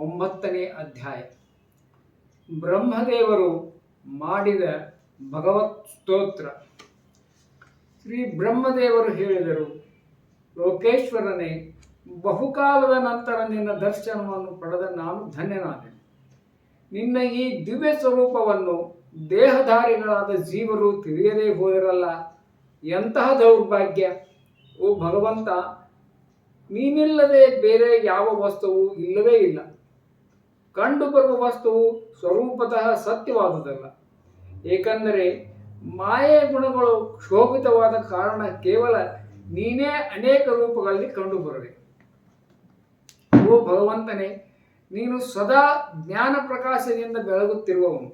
ಒಂಬತ್ತನೇ ಅಧ್ಯಾಯ. ಬ್ರಹ್ಮದೇವರು ಮಾಡಿದ ಭಗವತ್ ಸ್ತೋತ್ರ. ಶ್ರೀ ಬ್ರಹ್ಮದೇವರು ಹೇಳಿದರು, ಲೋಕೇಶ್ವರನೇ, ಬಹುಕಾಲದ ನಂತರ ನಿನ್ನ ದರ್ಶನವನ್ನು ಪಡೆದ ನಾನು ಧನ್ಯನಾದೆ ನಿನ್ನ ಈ ದಿವ್ಯ ಸ್ವರೂಪವನ್ನು ದೇಹಧಾರಿಗಳಾದ ಜೀವರು ತಿಳಿಯದೇ ಹೋದಿರಲ್ಲ, ಎಂತಹ ದೌರ್ಭಾಗ್ಯ? ಓ ಭಗವಂತ, ನೀನಿಲ್ಲದೆ ಬೇರೆ ಯಾವ ವಸ್ತುವು ಇಲ್ಲವೇ ಇಲ್ಲ. ಕಂಡುಬರುವ ವಸ್ತುವು ಸ್ವರೂಪತಃ ಸತ್ಯವಾದುದಲ್ಲ. ಏಕೆಂದರೆ ಮಾಯೆ ಗುಣಗಳು ಕ್ಷೋಭಿತವಾದ ಕಾರಣ ಕೇವಲ ನೀನೇ ಅನೇಕ ರೂಪಗಳಲ್ಲಿ ಕಂಡುಬರುವೆ. ಓ ಭಗವಂತನೇ, ನೀನು ಸದಾ ಜ್ಞಾನ ಪ್ರಕಾಶದಿಂದ ಬೆಳಗುತ್ತಿರುವವನು.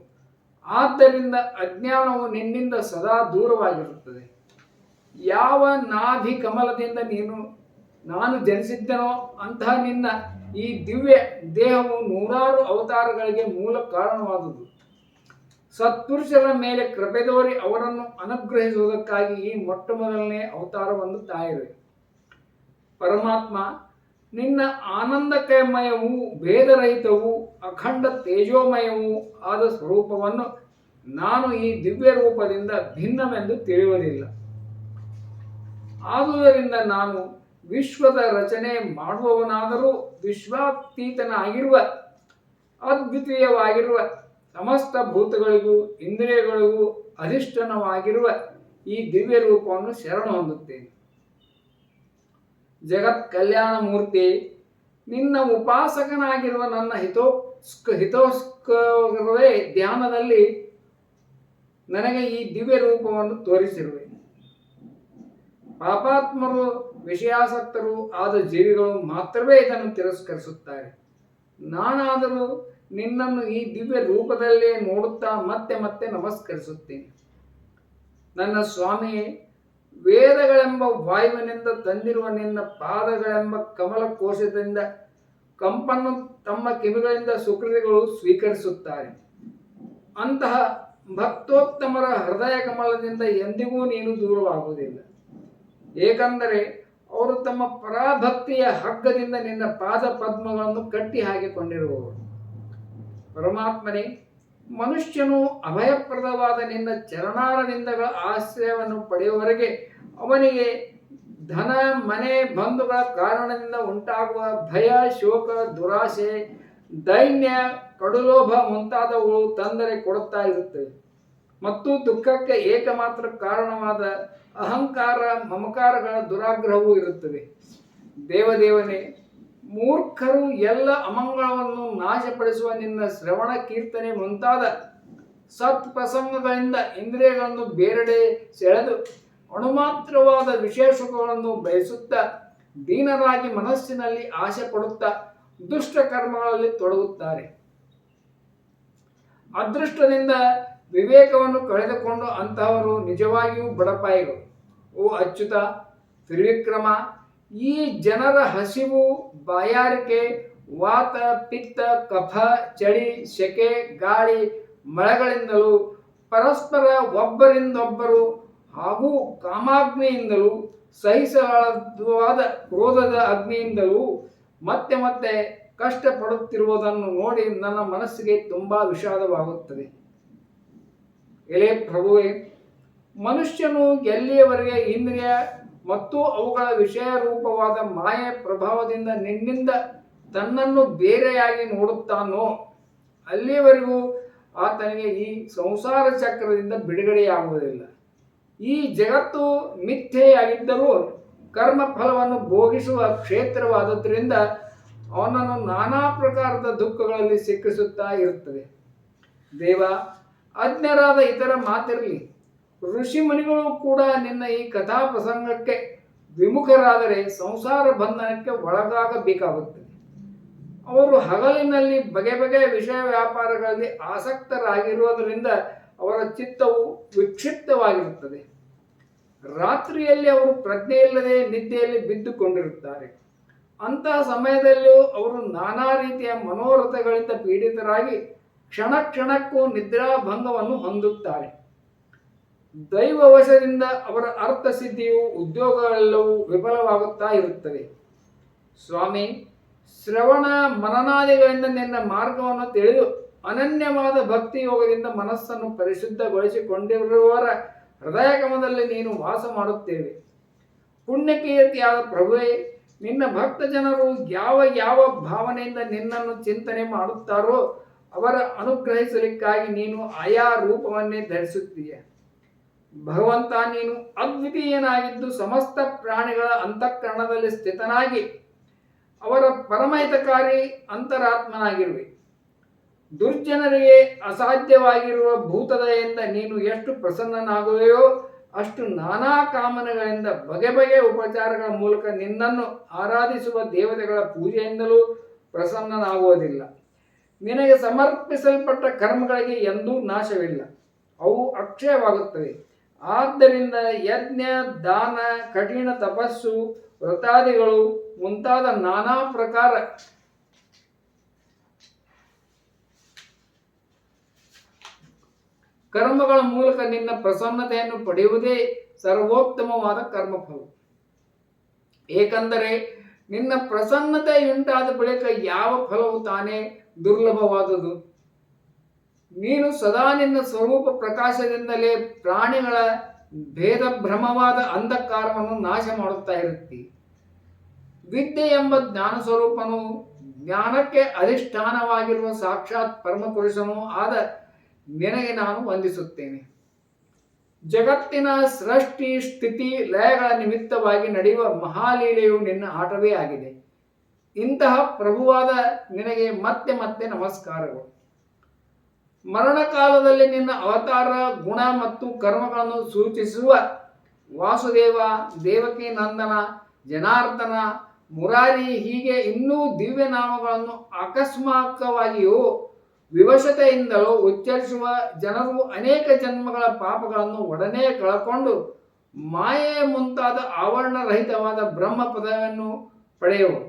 ಆದ್ದರಿಂದ ಅಜ್ಞಾನವು ನಿನ್ನಿಂದ ಸದಾ ದೂರವಾಗಿರುತ್ತದೆ. ಯಾವ ನಾಭಿ ಕಮಲದಿಂದ ನೀನು, ನಾನು ಜನಿಸಿದ್ದನೋ ಅಂತಹ ನಿನ್ನ ಈ ದಿವ್ಯ ದೇಹವು ನೂರಾರು ಅವತಾರಗಳಿಗೆ ಮೂಲ ಕಾರಣವಾದುದು. ಸತ್ಪುರುಷರ ಮೇಲೆ ಕೃಪೆ ತೋರಿ ಅವರನ್ನು ಅನುಗ್ರಹಿಸುವುದಕ್ಕಾಗಿ ಈ ಮೊಟ್ಟ ಮೊದಲನೇ ಅವತಾರವನ್ನು ತಾಯಿವೆ. ಪರಮಾತ್ಮ, ನಿನ್ನ ಆನಂದಕಮಯವೂ ಭೇದರಹಿತವೂ ಅಖಂಡ ತೇಜೋಮಯವೂ ಆದ ಸ್ವರೂಪವನ್ನು ನಾನು ಈ ದಿವ್ಯ ರೂಪದಿಂದ ಭಿನ್ನವೆಂದು ತಿಳಿಯುವುದಿಲ್ಲ ಆದುದರಿಂದ ನಾನು ವಿಶ್ವದ ರಚನೆ ಮಾಡುವವನಾದರೂ ವಿಶ್ವಾತೀತನಾಗಿರುವ, ಅದ್ವಿತೀಯವಾಗಿರುವ, ಸಮಸ್ತ ಭೂತಗಳಿಗೂ, ಇಂದ್ರಿಯಗಳಿಗೂ ಅಧಿಷ್ಠಾನವಾಗಿರುವ ಈ ದಿವ್ಯ ರೂಪವನ್ನು ಶರಣ ಹೊಂದುತ್ತೇನೆ. ಜಗತ್ ಕಲ್ಯಾಣ ಮೂರ್ತಿ, ನಿನ್ನ ಉಪಾಸಕನಾಗಿರುವ ನನ್ನ ಹಿತೋಸ್ಕ ಹಿತೋಸ್ಕರವೇ ಧ್ಯಾನದಲ್ಲಿ ನನಗೆ ಈ ದಿವ್ಯ ರೂಪವನ್ನು ತೋರಿಸಿರುವೆ. ಪಾಪಾತ್ಮರು ವಿಷಯಾಸಕ್ತರು ಆದ ಜೀವಿಗಳು ಮಾತ್ರವೇ ಇದನ್ನು ತಿರಸ್ಕರಿಸುತ್ತಾರೆ. ನಾನಾದರೂ ನಿನ್ನನ್ನು ಈ ದಿವ್ಯ ರೂಪದಲ್ಲೇ ನೋಡುತ್ತಾ ಮತ್ತೆ ಮತ್ತೆ ನಮಸ್ಕರಿಸುತ್ತೇನೆ. ನನ್ನ ಸ್ವಾಮಿಯೇ, ವೇದಗಳೆಂಬ ವಾಯುವಿನಿಂದ ತಂದಿರುವ ನಿನ್ನ ಪಾದಗಳೆಂಬ ಕಮಲ ಕೋಶದಿಂದ ಕಂಪನ್ನು ತಮ್ಮ ಕಿವಿಗಳಿಂದ ಸುಕೃತಿಗಳು ಸ್ವೀಕರಿಸುತ್ತಾರೆ. ಅಂತಹ ಭಕ್ತೋತ್ತಮರ ಹೃದಯ ಕಮಲದಿಂದ ಎಂದಿಗೂ ನೀನು ದೂರವಾಗುವುದಿಲ್ಲ. ಏಕೆಂದರೆ ಅವರು ತಮ್ಮ ಪರಾಭಕ್ತಿಯ ಹಗ್ಗದಿಂದ ನಿನ್ನ ಪಾದ ಪದ್ಮಗಳನ್ನು ಕಟ್ಟಿ ಹಾಕಿಕೊಂಡಿರುವವರು. ಪರಮಾತ್ಮನೇ, ಮನುಷ್ಯನು ಅಭಯಪ್ರದವಾದ ನಿನ್ನ ಚರಣಾರವಿಂದಗಳ ಆಶ್ರಯವನ್ನು ಪಡೆಯುವವರೆಗೆ ಅವನಿಗೆ ಧನ, ಮನೆ, ಬಂಧುಗಳ ಕಾರಣದಿಂದ ಉಂಟಾಗುವ ಭಯ, ಶೋಕ ದುರಾಶೆ ದೈನ್ಯ, ಕಡುಲೋಭ ಮುಂತಾದವುಗಳು ತೊಂದರೆ ಕೊಡುತ್ತಾ ಇರುತ್ತವೆ. ಮತ್ತು ದುಃಖಕ್ಕೆ ಏಕಮಾತ್ರ ಕಾರಣವಾದ ಅಹಂಕಾರ, ಮಮಕಾರಗಳ ದುರಾಗ್ರಹವೂ ಇರುತ್ತದೆ ದೇವದೇವನೇ, ಮೂರ್ಖರು ಎಲ್ಲ ಅಮಂಗಳವನ್ನು ನಾಶಪಡಿಸುವ ನಿನ್ನ ಶ್ರವಣ ಕೀರ್ತನೆ ಮುಂತಾದ ಸತ್ ಪ್ರಸಂಗಗಳಿಂದ ಇಂದ್ರಿಯಗಳನ್ನು ಬೇರೆಡೆ ಸೆಳೆದು ಅಣುಮಾತ್ರವಾದ ವಿಶೇಷಗಳನ್ನು ಬಯಸುತ್ತಾ ದೀನರಾಗಿ ಮನಸ್ಸಿನಲ್ಲಿ ಆಸೆ ಪಡುತ್ತಾ ದುಷ್ಟ ಕರ್ಮಗಳಲ್ಲಿ ತೊಡಗುತ್ತಾರೆ. ಅದೃಷ್ಟದಿಂದ ವಿವೇಕವನ್ನು ಕಳೆದುಕೊಂಡು ಅಂತಹವರು ನಿಜವಾಗಿಯೂ ಬಡಪಾಯಿಗಳು. ಓ ಅಚ್ಯುತ, ತ್ರಿವಿಕ್ರಮ, ಈ ಜನರ ಹಸಿವು, ಬಾಯಾರಿಕೆ, ವಾತ, ಪಿತ್ತ, ಕಫ, ಚಳಿ, ಸೆಕೆ, ಗಾಳಿ, ಮಳೆಗಳಿಂದಲೂ ಪರಸ್ಪರ ಒಬ್ಬರಿಂದೊಬ್ಬರು ಹಾಗೂ ಕಾಮಾಗ್ನಿಯಿಂದಲೂ ಸಹಿಸಲಾದ ಕ್ರೋಧದ ಅಗ್ನಿಯಿಂದಲೂ ಮತ್ತೆ ಮತ್ತೆ ಕಷ್ಟಪಡುತ್ತಿರುವುದನ್ನು ನೋಡಿ ನನ್ನ ಮನಸ್ಸಿಗೆ ತುಂಬಾ ವಿಷಾದವಾಗುತ್ತದೆ. ಎಲೆ ಪ್ರಭುವೇ, ಮನುಷ್ಯನು ಎಲ್ಲಿಯವರೆಗೆ ಇಂದ್ರಿಯ ಮತ್ತು ಅವುಗಳ ವಿಷಯ ರೂಪವಾದ ಮಾಯೆ ಪ್ರಭಾವದಿಂದ ನಿನ್ನಿಂದ ತನ್ನನ್ನು ಬೇರೆಯಾಗಿ ನೋಡುತ್ತಾನೋ ಅಲ್ಲಿಯವರೆಗೂ ಆತನಿಗೆ ಈ ಸಂಸಾರ ಚಕ್ರದಿಂದ ಬಿಡುಗಡೆಯಾಗುವುದಿಲ್ಲ. ಈ ಜಗತ್ತು ಮಿಥ್ಯೆಯಾಗಿದ್ದರೂ ಕರ್ಮ ಫಲವನ್ನು ಭೋಗಿಸುವ ಕ್ಷೇತ್ರವಾದದ್ರಿಂದ ಅವನನ್ನು ನಾನಾ ಪ್ರಕಾರದ ದುಃಖಗಳಲ್ಲಿ ಸಿಕ್ಕಿಸುತ್ತಾ ಇರುತ್ತದೆ. ದೇವ ಅಜ್ಞರಾದ ಇತರ ಮಾತಿರಲಿ. ಋಷಿ ಮುನಿಗಳು ಕೂಡ ನಿನ್ನ ಈ ಕಥಾ ಪ್ರಸಂಗಕ್ಕೆ ವಿಮುಖರಾದರೆ ಸಂಸಾರ ಬಂಧನಕ್ಕೆ ಒಳಗಾಗಬೇಕಾಗುತ್ತದೆ. ಅವರು ಹಗಲಿನಲ್ಲಿ ಬಗೆ ಬಗೆಯ ವಿಷಯ ವ್ಯಾಪಾರಗಳಲ್ಲಿ ಆಸಕ್ತರಾಗಿರುವುದರಿಂದ ಅವರ ಚಿತ್ತವು ವಿಕ್ಷಿಪ್ತವಾಗಿರುತ್ತದೆ. ರಾತ್ರಿಯಲ್ಲಿ ಅವರು ಪ್ರಜ್ಞೆ ಇಲ್ಲದೆ ನಿದ್ದೆಯಲ್ಲಿ ಬಿದ್ದುಕೊಂಡಿರುತ್ತಾರೆ. ಅಂತಹ ಸಮಯದಲ್ಲೂ ಅವರು ನಾನಾ ರೀತಿಯ ಮನೋರಥಗಳಿಂದ ಪೀಡಿತರಾಗಿ ಕ್ಷಣ ಕ್ಷಣಕ್ಕೂ ನಿದ್ರಾಭಂಗವನ್ನು ಹೊಂದುತ್ತಾರೆ. ದೈವವಶದಿಂದ ಅವರ ಅರ್ಥಸಿದ್ಧಿಯು ಉದ್ಯೋಗಗಳೆಲ್ಲವೂ ವಿಫಲವಾಗುತ್ತಾ ಇರುತ್ತದೆ. ಸ್ವಾಮಿ, ಶ್ರವಣ ಮನನಾದಿಗಳಿಂದ ನಿನ್ನ ಮಾರ್ಗವನ್ನು ತಿಳಿದು ಅನನ್ಯವಾದ ಭಕ್ತಿ ಯೋಗದಿಂದ ಮನಸ್ಸನ್ನು ಪರಿಶುದ್ಧಗೊಳಿಸಿಕೊಂಡಿರುವವರ ಹೃದಯ ಗಮದಲ್ಲಿ ನೀನು ವಾಸ ಮಾಡುತ್ತೇವೆ. ಪುಣ್ಯಕೀರ್ತಿಯಾದ ಪ್ರಭುವೇ, ನಿನ್ನ ಭಕ್ತ ಜನರು ಯಾವ ಯಾವ ಭಾವನೆಯಿಂದ ನಿನ್ನನ್ನು ಚಿಂತನೆ ಮಾಡುತ್ತಾರೋ ಅವರ ಅನುಗ್ರಹಿಸಲಿಕ್ಕಾಗಿ ನೀನು ಆಯಾ ರೂಪವನ್ನೇ ಧರಿಸುತ್ತೀಯ. ಭಗವಂತ ನೀನು ಅದ್ವಿತೀಯನಾಗಿದ್ದು ಸಮಸ್ತ ಪ್ರಾಣಿಗಳ ಅಂತಃಕರಣದಲ್ಲಿ ಸ್ಥಿತನಾಗಿ ಅವರ ಪರಮಹಿತಕಾರಿ ಅಂತರಾತ್ಮನಾಗಿರುವೆ. ದುರ್ಜನರಿಗೆ ಅಸಾಧ್ಯವಾಗಿರುವ ಭೂತದಯಿಂದ ನೀನು ಎಷ್ಟು ಪ್ರಸನ್ನನಾಗುವೆಯೋ ಅಷ್ಟು ನಾನಾ ಕಾಮನೆಗಳಿಂದ ಬಗೆ ಬಗೆಯ ಉಪಚಾರಗಳ ಮೂಲಕ ನಿನ್ನನ್ನು ಆರಾಧಿಸುವ ದೇವತೆಗಳ ಪೂಜೆಯಿಂದಲೂ ಪ್ರಸನ್ನನಾಗುವುದಿಲ್ಲ. ನಿನಗೆ ಸಮರ್ಪಿಸಲ್ಪಟ್ಟ ಕರ್ಮಗಳಿಗೆ ಎಂದೂ ನಾಶವಿಲ್ಲ. ಅವು ಅಕ್ಷಯವಾಗುತ್ತವೆ. ಆದ್ದರಿಂದ ಯಜ್ಞ, ದಾನ, ಕಠಿಣ ತಪಸ್ಸು, ವ್ರತಾದಿಗಳು ಮುಂತಾದ ನಾನಾ ಪ್ರಕಾರ ಕರ್ಮಗಳ ಮೂಲಕ ನಿನ್ನ ಪ್ರಸನ್ನತೆಯನ್ನು ಪಡೆಯುವುದೇ ಸರ್ವೋತ್ತಮವಾದ ಕರ್ಮಫಲ. ಏಕೆಂದರೆ ನಿನ್ನ ಪ್ರಸನ್ನತೆಯುಂಟಾದ ಬಳಿಕ ಯಾವ ಫಲವು ತಾನೇ ದುರ್ಲಭವಾದುದು. ನೀನು ಸದಾ ನಿನ್ನ ಸ್ವರೂಪ ಪ್ರಕಾಶದಿಂದಲೇ ಪ್ರಾಣಿಗಳ ಭೇದ ಭ್ರಮವಾದ ಅಂಧಕಾರವನ್ನು ನಾಶ ಮಾಡುತ್ತಾ ಇರುತ್ತಿ. ವಿದ್ಯೆ ಎಂಬ ಜ್ಞಾನ ಸ್ವರೂಪನು ಜ್ಞಾನಕ್ಕೆ ಅಧಿಷ್ಠಾನವಾಗಿರುವ ಸಾಕ್ಷಾತ್ ಪರಮಪುರುಷನೂ ಆದ ನಿನಗೆ ನಾನು ವಂದಿಸುತ್ತೇನೆ. ಜಗತ್ತಿನ ಸೃಷ್ಟಿ ಸ್ಥಿತಿ ಲಯಗಳ ನಿಮಿತ್ತವಾಗಿ ನಡೆಯುವ ಮಹಾಲೀಲೆಯು ನಿನ್ನ ಆಟವೇ ಆಗಿದೆ. ಇಂತಹ ಪ್ರಭುವಾದ ನಿನಗೆ ಮತ್ತೆ ಮತ್ತೆ ನಮಸ್ಕಾರಗಳು. ಮರಣ ಕಾಲದಲ್ಲಿ ನಿನ್ನ ಅವತಾರ, ಗುಣ ಮತ್ತು ಕರ್ಮಗಳನ್ನು ಸೂಚಿಸುವ ವಾಸುದೇವ, ದೇವಕಿ ನಂದನ, ಜನಾರ್ದನ, ಮುರಾರಿ ಹೀಗೆ ಇನ್ನೂ ದಿವ್ಯ ನಾಮಗಳನ್ನು ಆಕಸ್ಮಾಕವಾಗಿಯೂ ವಿವಶತೆಯಿಂದಲೂ ಉಚ್ಚರಿಸುವ ಜನರು ಅನೇಕ ಜನ್ಮಗಳ ಪಾಪಗಳನ್ನು ಒಡನೆ ಕಳಕೊಂಡು ಮಾಯೆ ಮುಂತಾದ ಆವರಣರಹಿತವಾದ ಬ್ರಹ್ಮ ಪದವನ್ನು ಪಡೆಯುವರು.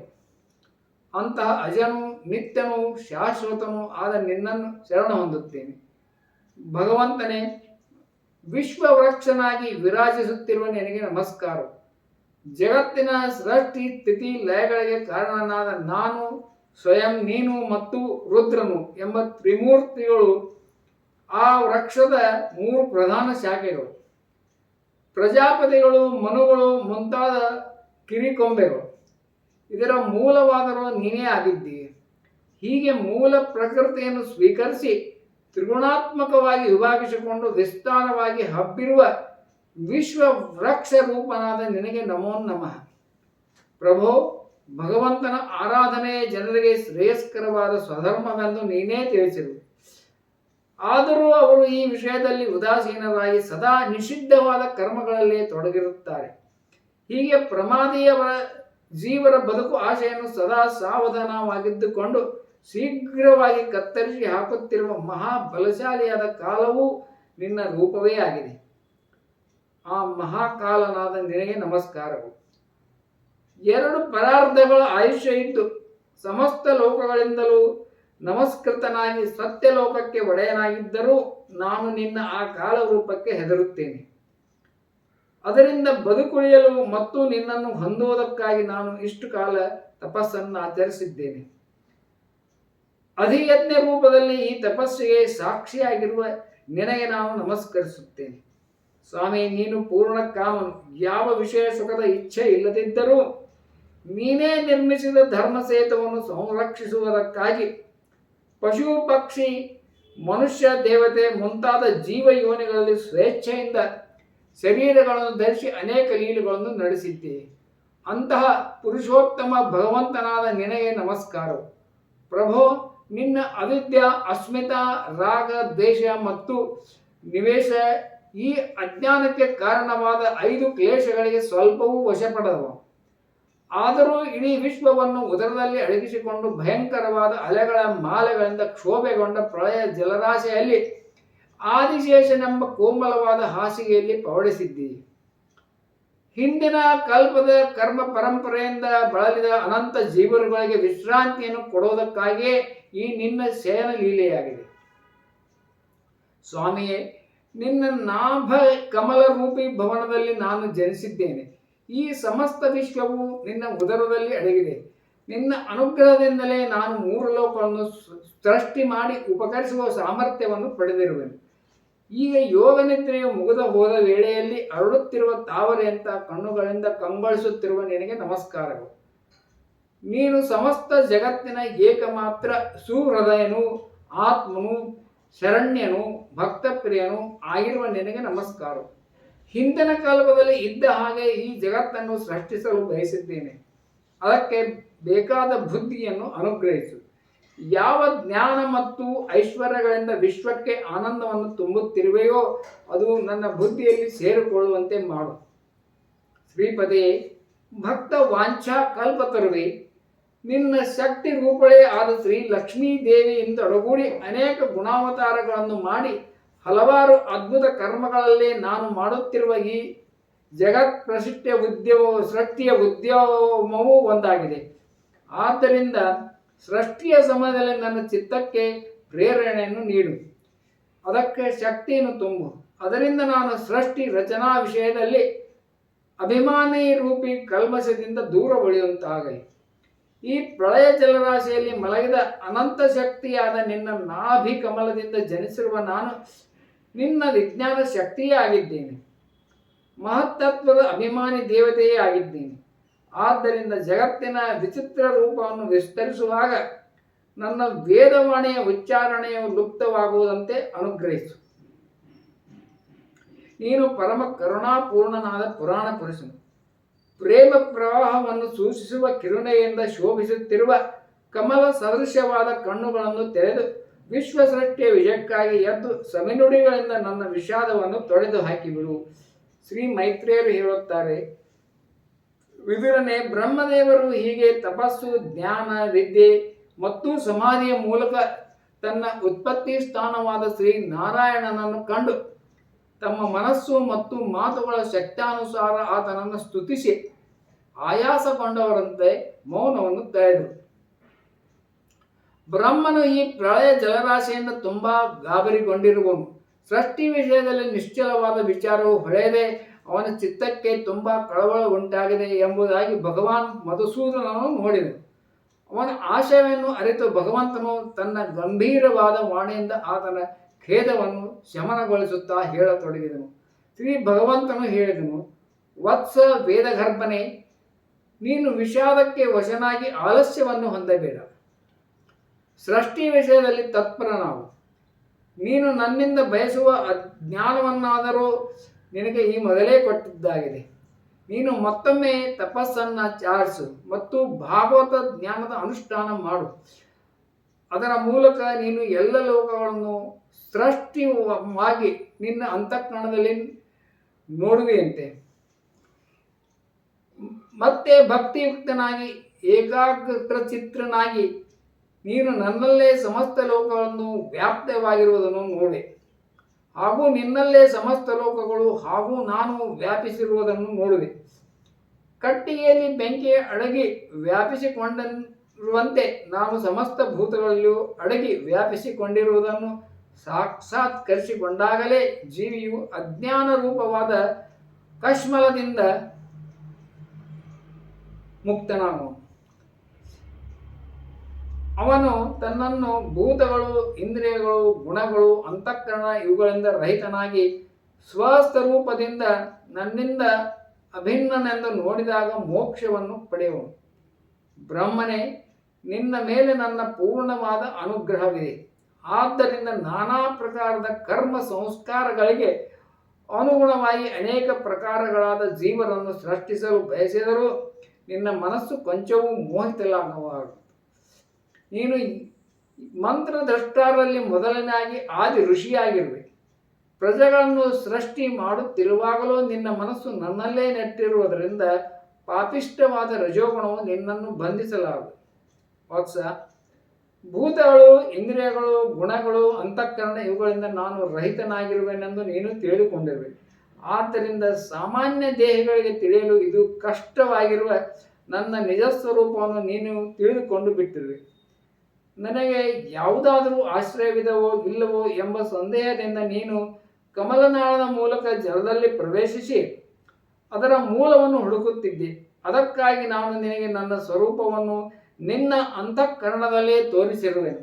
ಅಂತಹ ಅಜನು ನಿತ್ಯನು ಶಾಶ್ವತನು ಆದ ನಿನ್ನನ್ನು ಶರಣ ಹೊಂದುತ್ತೇನೆ. ಭಗವಂತನೇ, ವಿಶ್ವವೃಕ್ಷನಾಗಿ ವಿರಾಜಿಸುತ್ತಿರುವ ನಿನಗೆ ನಮಸ್ಕಾರ. ಜಗತ್ತಿನ ಸೃಷ್ಟಿ ಸ್ಥಿತಿ ಲಯಗಳಿಗೆ ಕಾರಣನಾದ ನಾನು, ಸ್ವಯಂ ನೀನು ಮತ್ತು ರುದ್ರನು ಎಂಬ ತ್ರಿಮೂರ್ತಿಗಳು ಆ ವೃಕ್ಷದ ಮೂರು ಪ್ರಧಾನ ಶಾಖೆಗಳು. ಪ್ರಜಾಪತಿಗಳು, ಮನುಗಳು ಮುಂತಾದ ಕಿರಿಕೊಂಬೆಗಳು. ಇದರ ಮೂಲವಾದರೂ ನೀನೇ ಆಗಿದ್ದಿ. ಹೀಗೆ ಮೂಲ ಪ್ರಕೃತಿಯನ್ನು ಸ್ವೀಕರಿಸಿ ತ್ರಿಗುಣಾತ್ಮಕವಾಗಿ ವಿಭಾಗಿಸಿಕೊಂಡು ವಿಸ್ತಾರವಾಗಿ ಹಬ್ಬಿರುವ ವಿಶ್ವ ವೃಕ್ಷ ರೂಪನಾದ ನಿನಗೆ ನಮೋ ನಮಃ ಪ್ರಭೋ, ಭಗವಂತನ ಆರಾಧನೆ ಜನರಿಗೆ ಶ್ರೇಯಸ್ಕರವಾದ ಸ್ವಧರ್ಮವೆಂದು ನೀನೇ ತಿಳಿಸಿರು. ಆದರೂ ಅವರು ಈ ವಿಷಯದಲ್ಲಿ ಉದಾಸೀನರಾಗಿ ಸದಾ ನಿಷಿದ್ಧವಾದ ಕರ್ಮಗಳಲ್ಲಿ ತೊಡಗಿರುತ್ತಾರೆ. ಹೀಗೆ ಪ್ರಮಾದಿಯವರ ಜೀವರ ಬದುಕು ಆಶೆಯನ್ನು ಸದಾ ಸಾವಧಾನವಾಗಿದ್ದುಕೊಂಡು ಶೀಘ್ರವಾಗಿ ಕತ್ತರಿಸಿ ಹಾಕುತ್ತಿರುವ ಮಹಾಬಲಶಾಲಿಯಾದ ಕಾಲವು ನಿನ್ನ ರೂಪವೇ ಆಗಿದೆ. ಆ ಮಹಾಕಾಲನಾದ ನಿನಗೆ ನಮಸ್ಕಾರವು. ಎರಡು ಪರಾರ್ಧಗಳ ಆಯುಷ್ಯ ಇದ್ದು ಸಮಸ್ತ ಲೋಕಗಳಿಂದಲೂ ನಮಸ್ಕೃತನಾಗಿ ಸತ್ಯ ಲೋಕಕ್ಕೆ ಒಡೆಯನಾಗಿದ್ದರೂ ನಾನು ನಿನ್ನ ಆ ಕಾಲರೂಪಕ್ಕೆ ಹೆದರುತ್ತೇನೆ. ಅದರಿಂದ ಬದುಕುಳಿಯಲು ಮತ್ತು ನಿನ್ನನ್ನು ಹೊಂದುವುದಕ್ಕಾಗಿ ನಾನು ಇಷ್ಟು ಕಾಲ ತಪಸ್ಸನ್ನು ಆಚರಿಸಿದ್ದೇನೆ. ಅಧಿಯಜ್ಞ ರೂಪದಲ್ಲಿ ಈ ತಪಸ್ಸಿಗೆ ಸಾಕ್ಷಿಯಾಗಿರುವ ನಿನಗೆ ನಾನು ನಮಸ್ಕರಿಸುತ್ತೇನೆ. ಸ್ವಾಮಿ, ನೀನು ಪೂರ್ಣ ಕಾಮನು. ಯಾವ ವಿಷಯ ಸುಖದ ಇಚ್ಛೆ ಇಲ್ಲದಿದ್ದರೂ ನೀನೇ ನಿರ್ಮಿಸಿದ ಧರ್ಮ ಸೇತವನ್ನು ಸಂರಕ್ಷಿಸುವುದಕ್ಕಾಗಿ ಪಶು, ಪಕ್ಷಿ, ಮನುಷ್ಯ, ದೇವತೆ ಮುಂತಾದ ಜೀವ ಯೋನಿಗಳಲ್ಲಿ ಸ್ವೇಚ್ಛೆಯಿಂದ ಶರೀರಗಳನ್ನು ಧರಿಸಿ ಅನೇಕ ಲೀಲೆಗಳನ್ನು ನಡೆಸಿದ್ದೆ. ಅಂತಹ ಪುರುಷೋತ್ತಮ ಭಗವಂತನಾದ ನಿನಗೆ ನಮಸ್ಕಾರ. ಪ್ರಭೋ, ನಿನ್ನ ಅವಿದ್ಯ, ಅಸ್ಮಿತಾ, ರಾಗ, ದ್ವೇಷ ಮತ್ತು ನಿವೇಶ ಈ ಅಜ್ಞಾನಕ್ಕೆ ಕಾರಣವಾದ ಐದು ಕ್ಲೇಶಗಳಿಗೆ ಸ್ವಲ್ಪವೂ ವಶಪಡದವ. ಆದರೂ ಇಡೀ ವಿಶ್ವವನ್ನು ಉದರದಲ್ಲಿ ಅಡಗಿಸಿಕೊಂಡು ಭಯಂಕರವಾದ ಅಲೆಗಳ ಮಾಲೆಗಳಿಂದ ಕ್ಷೋಭೆಗೊಂಡ ಪ್ರಳಯ ಜಲರಾಶಿಯಲ್ಲಿ ಆದಿಶೇಷನೆಂಬ ಕೋಮಲವಾದ ಹಾಸಿಗೆಯಲ್ಲಿ ಪವಡಿಸಿದ್ದೀರಿ ಹಿಂದಿನ ಕಲ್ಪದ ಕರ್ಮ ಪರಂಪರೆಯಿಂದ ಬಳಲಿದ ಅನಂತ ಜೀವರುಗಳಿಗೆ ವಿಶ್ರಾಂತಿಯನ್ನು ಕೊಡೋದಕ್ಕಾಗಿಯೇ ಈ ನಿನ್ನ ಶಯನ ಲೀಲೆಯಾಗಿದೆ. ಸ್ವಾಮಿಯೇ, ನಿನ್ನ ನಾಭ ಕಮಲ ರೂಪಿ ಭವನದಲ್ಲಿ ನಾನು ಜನಿಸಿದ್ದೇನೆ. ಈ ಸಮಸ್ತ ವಿಶ್ವವು ನಿನ್ನ ಉದರದಲ್ಲಿ ಅಡಗಿದೆ. ನಿನ್ನ ಅನುಗ್ರಹದಿಂದಲೇ ನಾನು ಮೂರು ಲೋಕವನ್ನು ಸೃಷ್ಟಿ ಮಾಡಿ ಉಪಕರಿಸುವ ಸಾಮರ್ಥ್ಯವನ್ನು ಪಡೆದಿರುವೆನು. ಈಗ ಯೋಗ ನಿದ್ರೆಯು ಮುಗಿದ ಹೋದ ವೇಳೆಯಲ್ಲಿ ಅರಳುತ್ತಿರುವ ತಾವರೆಯಂತ ಕಣ್ಣುಗಳಿಂದ ಕಂಗೊಳಿಸುತ್ತಿರುವ ನಿನಗೆ ನಮಸ್ಕಾರಗಳು. ನೀನು ಸಮಸ್ತ ಜಗತ್ತಿನ ಏಕಮಾತ್ರ ಸುಹೃದಯನು, ಆತ್ಮನು, ಶರಣ್ಯನು, ಭಕ್ತಪ್ರಿಯನು ಆಗಿರುವ ನಿನಗೆ ನಮಸ್ಕಾರ ಹಿಂದಿನ ಕಾಲದಲ್ಲಿ ಇದ್ದ ಹಾಗೆ ಈ ಜಗತ್ತನ್ನು ಸೃಷ್ಟಿಸಲು ಬಯಸಿದ್ದೇನೆ. ಅದಕ್ಕೆ ಬೇಕಾದ ಬುದ್ಧಿಯನ್ನು ಅನುಗ್ರಹಿಸು. ಯಾವ ಜ್ಞಾನ ಮತ್ತು ಐಶ್ವರ್ಯಗಳಿಂದ ವಿಶ್ವಕ್ಕೆ ಆನಂದವನ್ನು ತುಂಬುತ್ತಿರುವೆಯೋ ಅದು ನನ್ನ ಬುದ್ಧಿಯಲ್ಲಿ ಸೇರಿಕೊಳ್ಳುವಂತೆ ಮಾಡು. ಶ್ರೀಪದೇ, ಭಕ್ತ ವಾಂಛಾ ಕಲ್ಪತರುವೆ ನಿನ್ನ ಶಕ್ತಿ ರೂಪಳೇ ಆದ ಶ್ರೀ ಲಕ್ಷ್ಮೀ ದೇವಿಯಿಂದ ಒಡಗೂಡಿ ಅನೇಕ ಗುಣಾವತಾರಗಳನ್ನು ಮಾಡಿ ಹಲವಾರು ಅದ್ಭುತ ಕರ್ಮಗಳಲ್ಲಿ ನಾನು ಮಾಡುತ್ತಿರುವ ಈ ಜಗತ್ ಪ್ರಸಿದ್ಧ ಉದ್ಯಮ ಸೃಷ್ಟಿಯ ಉದ್ಯಮವೂ ಒಂದಾಗಿದೆ. ಆದ್ದರಿಂದ ಸೃಷ್ಟಿಯ ಸಮಯದಲ್ಲಿ ನನ್ನ ಚಿತ್ತಕ್ಕೆ ಪ್ರೇರಣೆಯನ್ನು ನೀಡು. ಅದಕ್ಕೆ ಶಕ್ತಿಯನ್ನು ತುಂಬು. ಅದರಿಂದ ನಾನು ಸೃಷ್ಟಿ ರಚನಾ ವಿಷಯದಲ್ಲಿ ಅಭಿಮಾನಿ ರೂಪಿ ಕಲ್ಮಶದಿಂದ ದೂರ ಉಳಿಯುವಂತಾಗಲಿ. ಈ ಪ್ರಳಯ ಜಲರಾಶಿಯಲ್ಲಿ ಮಲಗಿದ ಅನಂತ ಶಕ್ತಿಯಾದ ನಿನ್ನ ನಾಭಿ ಕಮಲದಿಂದ ಜನಿಸಿರುವ ನಾನು ನಿನ್ನ ವಿಜ್ಞಾನ ಶಕ್ತಿಯೇ ಆಗಿದ್ದೇನೆ. ಮಹತ್ತತ್ವದ ಅಭಿಮಾನಿ ದೇವತೆಯೇ ಆಗಿದ್ದೇನೆ. ಆದ್ದರಿಂದ ಜಗತ್ತಿನ ವಿಚಿತ್ರ ರೂಪವನ್ನು ವಿಸ್ತರಿಸುವಾಗ ನನ್ನ ವೇದವಾಣಿಯ ಉಚ್ಚಾರಣೆಯು ಲುಪ್ತವಾಗುವುದಂತೆ ಅನುಗ್ರಹಿಸು. ನೀನು ಪರಮ ಕರುಣಾಪೂರ್ಣನಾದ ಪುರಾಣ ಪುರುಷನು. ಪ್ರೇಮ ಪ್ರವಾಹವನ್ನು ಸೂಚಿಸುವ ಕಿರುಣೆಯಿಂದ ಶೋಭಿಸುತ್ತಿರುವ ಕಮಲ ಸದೃಶ್ಯವಾದ ಕಣ್ಣುಗಳನ್ನು ತೆರೆದು ವಿಶ್ವ ಸೃಷ್ಟಿಯ ವಿಜಯಕ್ಕಾಗಿ ಎದ್ದು ಸಮಿನುಡಿಗಳಿಂದ ನನ್ನ ವಿಷಾದವನ್ನು ತೊಳೆದು ಹಾಕಿಬಿಡು ಶ್ರೀ ಮೈತ್ರಿಯರು ಹೇಳುತ್ತಾರೆ ವಿದುರನೆ ಬ್ರಹ್ಮದೇವರು ಹೀಗೆ ತಪಸ್ಸು ಜ್ಞಾನ ವಿದ್ಯೆ ಮತ್ತು ಸಮಾಧಿಯ ಮೂಲಕ ತನ್ನ ಉತ್ಪತ್ತಿ ಸ್ಥಾನವಾದ ಶ್ರೀ ನಾರಾಯಣನನ್ನು ಕಂಡು ತಮ್ಮ ಮನಸ್ಸು ಮತ್ತು ಮಾತುಗಳ ಶಕ್ತಾನುಸಾರ ಆತನನ್ನು ಸ್ತುತಿಸಿ ಆಯಾಸಗೊಂಡವರಂತೆ ಮೌನವನ್ನು ತಳೆದರು. ಬ್ರಹ್ಮನು ಈ ಪ್ರಳಯ ಜಲರಾಶಿಯನ್ನು ತುಂಬಾ ಗಾಬರಿಗೊಂಡಿರುವನು. ಸೃಷ್ಟಿ ವಿಷಯದಲ್ಲಿ ನಿಶ್ಚಲವಾದ ವಿಚಾರವು ಹೊಳೆಯದೆ ಅವನ ಚಿತ್ತಕ್ಕೆ ತುಂಬ ಕಳವಳ ಉಂಟಾಗಿದೆ ಎಂಬುದಾಗಿ ಭಗವಾನ್ ಮಧುಸೂದನನು ನೋಡಿದನು. ಅವನ ಆಶಯವನ್ನು ಅರಿತು ಭಗವಂತನು ತನ್ನ ಗಂಭೀರವಾದ ವಾಣಿಯಿಂದ ಆತನ ಖೇದವನ್ನು ಶಮನಗೊಳಿಸುತ್ತಾ ಹೇಳತೊಡಗಿದನು. ಶ್ರೀ ಭಗವಂತನು ಹೇಳಿದನು, ವತ್ಸ ವೇದಗರ್ಭನೆ, ನೀನು ವಿಷಾದಕ್ಕೆ ವಶನಾಗಿ ಆಲಸ್ಯವನ್ನು ಹೊಂದಬೇಡ. ಸೃಷ್ಟಿ ವಿಷಯದಲ್ಲಿ ತತ್ಪರ ನಾವು ನೀನು ನನ್ನಿಂದ ಬಯಸುವ ಅಜ್ಞಾನವನ್ನಾದರೂ ನಿನಗೆ ಈ ಮೊದಲೇ ಕೊಟ್ಟಿದ್ದಾಗಿದೆ. ನೀನು ಮತ್ತೊಮ್ಮೆ ತಪಸ್ಸನ್ನು ಚಾರಿಸು ಮತ್ತು ಭಾಗವತ ಜ್ಞಾನದ ಅನುಷ್ಠಾನ ಮಾಡು. ಅದರ ಮೂಲಕ ನೀನು ಎಲ್ಲ ಲೋಕಗಳನ್ನು ಸೃಷ್ಟಿವಾಗಿ ನಿನ್ನ ಅಂತಃಕರಣದಲ್ಲಿ ನೋಡುವೆಯಂತೆ. ಮತ್ತೆ ಭಕ್ತಿಯುಕ್ತನಾಗಿ, ಏಕಾಗ್ರ ಚಿತ್ರನಾಗಿ ನೀನು ನನ್ನಲ್ಲೇ ಸಮಸ್ತ ಲೋಕಗಳನ್ನು ವ್ಯಾಪ್ತವಾಗಿರುವುದನ್ನು ನೋಡೆ. ಹಾಗೂ ನಿನ್ನಲ್ಲೇ ಸಮಸ್ತ ಲೋಕಗಳು ಹಾಗೂ ನಾನು ವ್ಯಾಪಿಸಿರುವುದನ್ನು ನೋಡುವೆ. ಕಟ್ಟಿಗೆಯಲ್ಲಿ ಬೆಂಕಿ ಅಡಗಿ ವ್ಯಾಪಿಸಿಕೊಂಡಿರುವಂತೆ ನಾನು ಸಮಸ್ತ ಭೂತಗಳಲ್ಲಿಯೂ ಅಡಗಿ ವ್ಯಾಪಿಸಿಕೊಂಡಿರುವುದನ್ನು ಸಾಕ್ಷಾತ್ಕರಿಸಿಕೊಂಡಾಗಲೇ ಜೀವಿಯು ಅಜ್ಞಾನ ರೂಪವಾದ ಕಶ್ಮಲದಿಂದ ಮುಕ್ತನಾಗುವನು. ಅವನು ತನ್ನನ್ನು ಭೂತಗಳು, ಇಂದ್ರಿಯಗಳು, ಗುಣಗಳು, ಅಂತಃಕರಣ ಇವುಗಳಿಂದ ರಹಿತನಾಗಿ ಸ್ವಸ್ವರೂಪದಿಂದ ನನ್ನಿಂದ ಅಭಿನ್ನನೆಂದು ನೋಡಿದಾಗ ಮೋಕ್ಷವನ್ನು ಪಡೆಯುವನು. ಬ್ರಹ್ಮನೇ, ನಿನ್ನ ಮೇಲೆ ನನ್ನ ಪೂರ್ಣವಾದ ಅನುಗ್ರಹವಿದೆ. ಆದ್ದರಿಂದ ನಾನಾ ಪ್ರಕಾರದ ಕರ್ಮ ಸಂಸ್ಕಾರಗಳಿಗೆ ಅನುಗುಣವಾಗಿ ಅನೇಕ ಪ್ರಕಾರಗಳಾದ ಜೀವನನ್ನು ಸೃಷ್ಟಿಸಲು ಬಯಸಿದರೂ ನಿನ್ನ ಮನಸ್ಸು ಕೊಂಚವೂ ಮೋಹಿತಲಾಗಬಾರದು ನೀನು ಮಂತ್ರದ್ರಷ್ಟಾರಲ್ಲಿ ಮೊದಲನಾಗಿ ಆದಿ ಋಷಿಯಾಗಿರಬೇಕು. ಪ್ರಜೆಗಳನ್ನು ಸೃಷ್ಟಿ ಮಾಡುತ್ತಿರುವಾಗಲೂ ನಿನ್ನ ಮನಸ್ಸು ನನ್ನಲ್ಲೇ ನೆಟ್ಟಿರುವುದರಿಂದ ಪಾಪಿಷ್ಟವಾದ ರಜೋಗುಣವು ನಿನ್ನನ್ನು ಬಂಧಿಸಲಾರದು ವತ್ಸ, ಭೂತಗಳು, ಇಂದ್ರಿಯಗಳು, ಗುಣಗಳು, ಅಂತಃಕರಣ ಇವುಗಳಿಂದ ನಾನು ರಹಿತನಾಗಿರುವೆನೆಂದು ನೀನು ತಿಳಿದುಕೊಂಡಿರುವೆ ಆದ್ದರಿಂದ ಸಾಮಾನ್ಯ ದೇಹಗಳಿಗೆ ತಿಳಿಯಲು ಇದು ಕಷ್ಟವಾಗಿರುವ ನನ್ನ ನಿಜ ಸ್ವರೂಪವನ್ನು ನೀನು ತಿಳಿದುಕೊಂಡು ಬಿಟ್ಟಿರುವೆ ನನಗೆ ಯಾವುದಾದರೂ ಆಶ್ರಯವಿದವೋ ಇಲ್ಲವೋ ಎಂಬ ಸಂದೇಹದಿಂದ ನೀನು ಕಮಲನಾಳದ ಮೂಲಕ ಜಲದಲ್ಲಿ ಪ್ರವೇಶಿಸಿ ಅದರ ಮೂಲವನ್ನು ಹುಡುಕುತ್ತಿದ್ದೆ. ಅದಕ್ಕಾಗಿ ನಾನು ನಿನಗೆ ನನ್ನ ಸ್ವರೂಪವನ್ನು ನಿನ್ನ ಅಂತಃಕರಣದಲ್ಲೇ ತೋರಿಸಿರುವೆನು.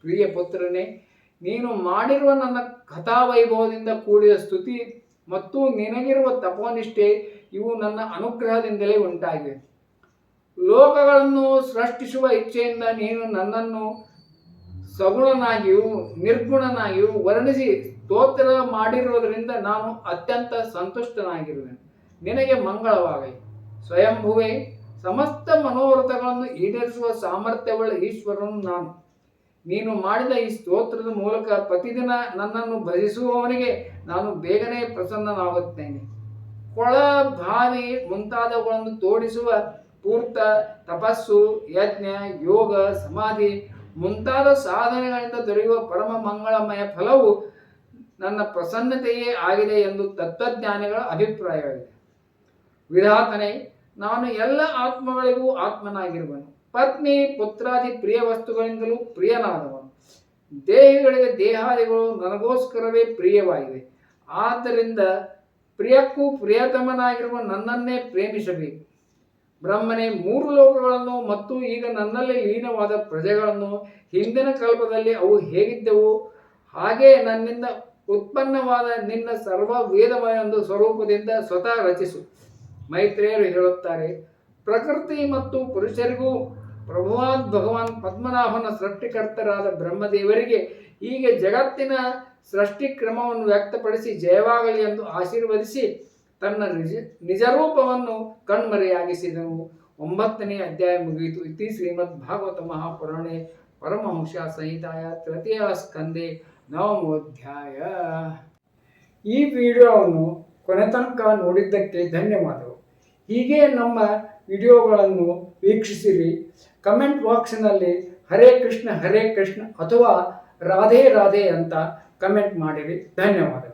ಪ್ರಿಯ ಪುತ್ರನೇ, ನೀನು ಮಾಡಿರುವ ನನ್ನ ಕಥಾವೈಭವದಿಂದ ಕೂಡಿದ ಸ್ತುತಿ ಮತ್ತು ನಿನಗಿರುವ ತಪೋನಿಷ್ಠೆ ಇವು ನನ್ನ ಅನುಗ್ರಹದಿಂದಲೇ ಉಂಟಾಗಿವೆ. ಲೋಕಗಳನ್ನು ಸೃಷ್ಟಿಸುವ ಇಚ್ಛೆಯಿಂದ ನೀನು ನನ್ನನ್ನು ಸಗುಣನಾಗಿಯೂ, ನಿರ್ಗುಣನಾಗಿಯೂ ವರ್ಣಿಸಿ ಸ್ತೋತ್ರ ಮಾಡಿರುವುದರಿಂದ ನಾನು ಅತ್ಯಂತ ಸಂತುಷ್ಟನಾಗಿರುವೆನು ನಿನಗೆ ಮಂಗಳವಾಗಲಿ. ಸ್ವಯಂಭುವೆ, ಸಮಸ್ತ ಮನೋರಥಗಳನ್ನು ಈಡೇರಿಸುವ ಸಾಮರ್ಥ್ಯವುಳ್ಳ ಈಶ್ವರನು ನಾನು. ನೀನು ಮಾಡಿದ ಈ ಸ್ತೋತ್ರದ ಮೂಲಕ ಪ್ರತಿದಿನ ನನ್ನನ್ನು ಭಜಿಸುವವನಿಗೆ ನಾನು ಬೇಗನೆ ಪ್ರಸನ್ನನಾಗುತ್ತೇನೆ. ಕೊಳ ಬಾವಿ ಮುಂತಾದವುಗಳನ್ನು ತೋಡಿಸುವ ಪೂರ್ತ ತಪಸ್ಸು, ಯಜ್ಞ, ಯೋಗ, ಸಮಾಧಿ ಮುಂತಾದ ಸಾಧನೆಗಳಿಂದ ದೊರೆಯುವ ಪರಮ ಮಂಗಳಮಯ ಫಲವು ನನ್ನ ಪ್ರಸನ್ನತೆಯೇ ಆಗಿದೆ ಎಂದು ತತ್ವಜ್ಞಾನಿಗಳ ಅಭಿಪ್ರಾಯವಿದೆ ವಿಧಾತನೆ, ನಾನು ಎಲ್ಲ ಆತ್ಮಗಳಿಗೂ ಆತ್ಮನಾಗಿರುವನು. ಪತ್ನಿ, ಪುತ್ರಾದಿ, ಪ್ರಿಯ ವಸ್ತುಗಳಿಂದಲೂ ಪ್ರಿಯನಾದವನು. ದೇಹಿಗಳಿಗೆ ದೇಹಾದಿಗಳು ನನಗೋಸ್ಕರವೇ ಪ್ರಿಯವಾಗಿವೆ. ಆದ್ದರಿಂದ ಪ್ರಿಯಕ್ಕೂ ಪ್ರಿಯತಮನಾಗಿರುವ ನನ್ನನ್ನೇ ಪ್ರೇಮಿಸಬೇಕು. ಬ್ರಹ್ಮನೇ ಮೂರು ಲೋಕಗಳನ್ನು ಮತ್ತು ಈಗ ನನ್ನಲ್ಲಿ ಲೀನವಾದ ಪ್ರಜೆಗಳನ್ನು ಹಿಂದಿನ ಕಲ್ಪದಲ್ಲಿ ಅವು ಹೇಗಿದ್ದವು? ಹಾಗೆ ನನ್ನಿಂದ ಉತ್ಪನ್ನವಾದ ನಿನ್ನ ಸರ್ವ ವೇದಮಯ ಒಂದು ಸ್ವರೂಪದಿಂದ ಸ್ವತಃ ರಚಿಸು. ಮೈತ್ರೇಯರು ಹೇಳುತ್ತಾರೆ, ಪ್ರಕೃತಿ ಮತ್ತು ಪುರುಷರಿಗೂ ಪ್ರಭುವಾನ್ ಭಗವಾನ್ ಪದ್ಮನಾಭನ ಸೃಷ್ಟಿಕರ್ತರಾದ ಬ್ರಹ್ಮದೇವರಿಗೆ ಹೀಗೆ ಜಗತ್ತಿನ ಸೃಷ್ಟಿ ಕ್ರಮವನ್ನು ವ್ಯಕ್ತಪಡಿಸಿ ಜಯವಾಗಲಿ ಎಂದು ಆಶೀರ್ವದಿಸಿ ತನ್ನ ನಿಜ, ನಿಜರೂಪವನ್ನು ಕಣ್ಮರೆಯಾಗಿಸಿದನು. ಒಂಬತ್ತನೇ ಅಧ್ಯಾಯ ಮುಗಿಯಿತು. ಇತಿ ಶ್ರೀಮದ್ ಭಾಗವತ ಮಹಾಪುರಾಣೆ ಪರಮಹಂಶ ಸಂಹಿತಾಯ ತೃತೀಯ ಸ್ಕಂದೆ ನವಮೋಧ್ಯಾಯ. ಈ ವಿಡಿಯೋವನ್ನು ಕೊನೆ ತನಕ ನೋಡಿದ್ದಕ್ಕೆ ಧನ್ಯವಾದಗಳು. ಹೀಗೆ ನಮ್ಮ ವಿಡಿಯೋಗಳನ್ನು ವೀಕ್ಷಿಸಿರಿ. ಕಮೆಂಟ್ ಬಾಕ್ಸ್ನಲ್ಲಿ ಹರೇ ಕೃಷ್ಣ ಹರೇ ಕೃಷ್ಣ ಅಥವಾ ರಾಧೆ ರಾಧೆ ಅಂತ ಕಮೆಂಟ್ ಮಾಡಿರಿ. ಧನ್ಯವಾದಗಳು.